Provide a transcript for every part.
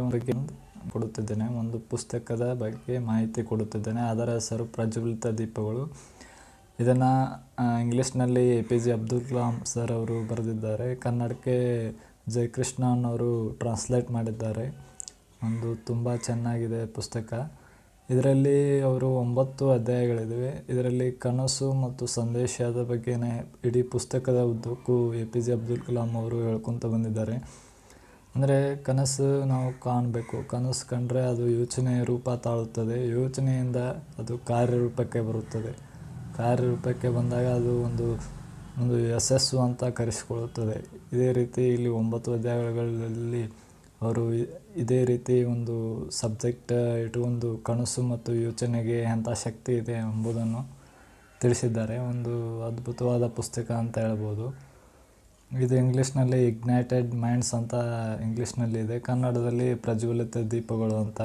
ಬಗ್ಗೆ ಕೊಡುತ್ತಿದ್ದೇನೆ. ಒಂದು ಪುಸ್ತಕದ ಬಗ್ಗೆ ಮಾಹಿತಿ ಕೊಡುತ್ತಿದ್ದೇನೆ. ಅದರ ಹೆಸರು ಪ್ರಜ್ವಲಿತ ದೀಪಗಳು. ಇದನ್ನು ಇಂಗ್ಲೀಷ್ನಲ್ಲಿ A P J Abdul Kalam sir ಅವರು ಬರೆದಿದ್ದಾರೆ. ಕನ್ನಡಕ್ಕೆ ಜಯಕೃಷ್ಣ ಅನ್ನೋರು ಟ್ರಾನ್ಸ್ಲೇಟ್ ಮಾಡಿದ್ದಾರೆ. ಒಂದು ತುಂಬ ಚೆನ್ನಾಗಿದೆ ಪುಸ್ತಕ. ಇದರಲ್ಲಿ ಅವರು ಒಂಬತ್ತು ಅಧ್ಯಾಯಗಳಿವೆ ಇದರಲ್ಲಿ ಕನಸು ಮತ್ತು ಸಂದೇಶದ ಬಗ್ಗೆನೇ ಇಡೀ ಪುಸ್ತಕದ ಉದ್ದಕ್ಕೂ A P J Abdul Kalam ಅವರು ಹೇಳ್ಕೊತ ಬಂದಿದ್ದಾರೆ. ಅಂದರೆ ಕನಸು ನಾವು ಕಾಣಬೇಕು. ಕನಸು ಕಂಡರೆ ಅದು ಯೋಚನೆ ರೂಪ ತಾಳುತ್ತದೆ. ಯೋಚನೆಯಿಂದ ಅದು ಕಾರ್ಯರೂಪಕ್ಕೆ ಬರುತ್ತದೆ. ಕಾರ್ಯರೂಪಕ್ಕೆ ಬಂದಾಗ ಅದು ಒಂದು ಒಂದು ಯಶಸ್ಸು ಅಂತ ಕರೆಸಿಕೊಳ್ಳುತ್ತದೆ. ಇದೇ ರೀತಿ ಇಲ್ಲಿ ಒಂಬತ್ತು ಅಧ್ಯಾಯಗಳಲ್ಲಿ ಅವರು ಇದೇ ರೀತಿ ಒಂದು ಸಬ್ಜೆಕ್ಟ್ ಇಟ್ಟುಕೊಂಡು ಕನಸು ಮತ್ತು ಯೋಚನೆಗೆ ಎಂಥ ಶಕ್ತಿ ಇದೆ ಎಂಬುದನ್ನು ತಿಳಿಸಿದ್ದಾರೆ. ಒಂದು ಅದ್ಭುತವಾದ ಪುಸ್ತಕ ಅಂತ ಹೇಳ್ಬೋದು. ಇದು ಇಂಗ್ಲೀಷ್ನಲ್ಲಿ ಇಗ್ನೈಟೆಡ್ ಮೈಂಡ್ಸ್ ಅಂತ ಇಂಗ್ಲೀಷ್ನಲ್ಲಿ ಇದೆ. ಕನ್ನಡದಲ್ಲಿ ಪ್ರಜ್ವಲಿತ ದೀಪಗಳು ಅಂತ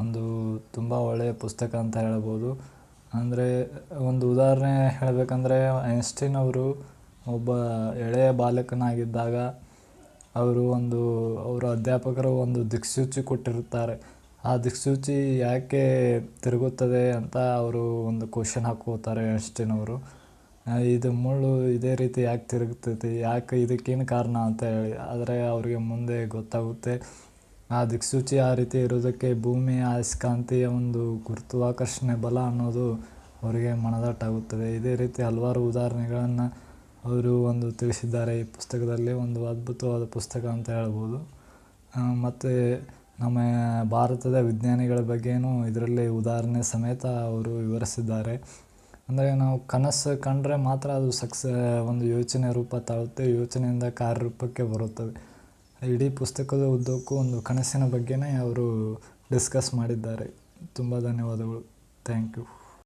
ಒಂದು ತುಂಬ ಒಳ್ಳೆಯ ಪುಸ್ತಕ ಅಂತ ಹೇಳ್ಬೋದು. ಅಂದರೆ ಒಂದು ಉದಾಹರಣೆ ಹೇಳಬೇಕಂದ್ರೆ ಐನ್ಸ್ಟೀನ್ ಅವರು ಒಬ್ಬ ಎಳೆಯ ಬಾಲಕನಾಗಿದ್ದಾಗ ಅವರು ಒಂದು, ಅವರ ಅಧ್ಯಾಪಕರು ಒಂದು ದಿಕ್ಸೂಚಿ ಕೊಟ್ಟಿರುತ್ತಾರೆ. ಆ ದಿಕ್ಸೂಚಿ ಯಾಕೆ ತಿರುಗುತ್ತದೆ ಅಂತ ಅವರು ಒಂದು ಕ್ವಶನ್ ಹಾಕೋತಾರೆ ಐನ್ಸ್ಟೀನ್ ಅವರು. ಇದು ಮುಳ್ಳು ಇದೇ ರೀತಿ ಯಾಕೆ ತಿರುಗ್ತೈತಿ, ಯಾಕೆ ಇದಕ್ಕೇನು ಕಾರಣ ಅಂತ ಹೇಳಿ. ಆದರೆ ಅವರಿಗೆ ಮುಂದೆ ಗೊತ್ತಾಗುತ್ತೆ. ಆ ದಿಕ್ಸೂಚಿ ಆ ರೀತಿ ಇರೋದಕ್ಕೆ ಭೂಮಿಯ ಅಯಸ್ಕಾಂತೀಯ ಒಂದು ಗುರುತ್ವಾಕರ್ಷಣೆ ಬಲ ಅನ್ನೋದು ಅವರಿಗೆ ಮನದಟ್ಟಾಗುತ್ತದೆ. ಇದೇ ರೀತಿ ಹಲವಾರು ಉದಾಹರಣೆಗಳನ್ನು ಅವರು ಒಂದು ತಿಳಿಸಿದ್ದಾರೆ ಈ ಪುಸ್ತಕದಲ್ಲಿ. ಒಂದು ಅದ್ಭುತವಾದ ಪುಸ್ತಕ ಅಂತ ಹೇಳ್ಬೋದು. ಮತ್ತು ನಮ್ಮ ಭಾರತದ ವಿಜ್ಞಾನಿಗಳ ಬಗ್ಗೆಯೂ ಇದರಲ್ಲಿ ಉದಾಹರಣೆ ಸಮೇತ ಅವರು ವಿವರಿಸಿದ್ದಾರೆ. ಅಂದರೆ ನಾವು ಕನಸು ಕಂಡರೆ ಮಾತ್ರ ಅದು ಸಕ್ಸ ಒಂದು ಯೋಚನೆ ರೂಪ ತಾಳುತ್ತೆ, ಯೋಚನೆಯಿಂದ ಕಾರ್ಯರೂಪಕ್ಕೆ ಬರುತ್ತದೆ. ಇಡೀ ಪುಸ್ತಕದ ಉದ್ದಕ್ಕೂ ಒಂದು ಕನಸಿನ ಬಗ್ಗೆನೇ ಅವರು ಡಿಸ್ಕಸ್ ಮಾಡಿದ್ದಾರೆ. ತುಂಬ ಧನ್ಯವಾದಗಳು. Thank you